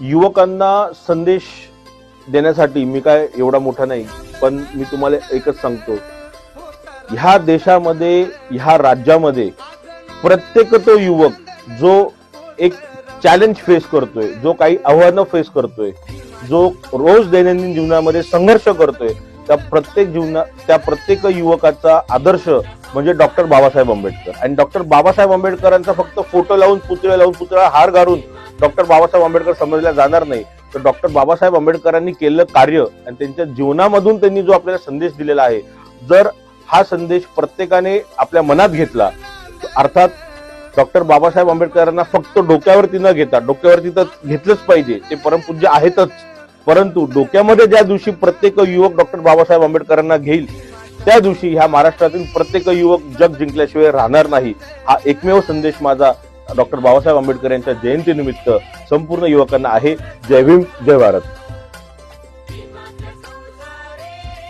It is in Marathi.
युवकांना संदेश देण्यासाठी मी काय एवढा मोठा नाही पण मी तुम्हाला एकच सांगतो. ह्या देशामध्ये ह्या राज्यामध्ये प्रत्येक तो युवक जो एक चॅलेंज फेस करतोय जो काही आव्हानं फेस करतोय जो रोज दैनंदिन जीवनामध्ये संघर्ष करतोय त्या प्रत्येक जीवना त्या प्रत्येक युवकाचा आदर्श म्हणजे डॉक्टर बाबासाहेब आंबेडकर. आणि डॉक्टर बाबासाहेब आंबेडकरांचा फक्त फोटो लावून पुतळे लावून पुतळा हार घालून डॉक्टर बाबासाहेब आंबेडकर समजल्या जाणार नाही. तर डॉक्टर बाबासाहेब आंबेडकरांनी केलेलं कार्य आणि त्यांच्या जीवनामधून त्यांनी जो आपल्याला संदेश दिलेला आहे जर हा संदेश प्रत्येकाने आपल्या मनात घेतला अर्थात डॉक्टर बाबासाहेब आंबेडकरांना फक्त डोक्यावरती न घेता डोक्यावरती तर घेतलंच पाहिजे ते परमपूज्य आहेतच. परंतु डोक्यामध्ये ज्या दिवशी प्रत्येक युवक डॉक्टर बाबासाहेब आंबेडकरांना घेईल त्या दिवशी ह्या महाराष्ट्रातील प्रत्येक युवक जग जिंकल्याशिवाय राहणार नाही. हा एकमेव संदेश माझा डॉक्टर बाबासाहेब आंबेडकर यांच्या जयंतीनिमित्त संपूर्ण युवकांना आहे. जय भीम जय भारत.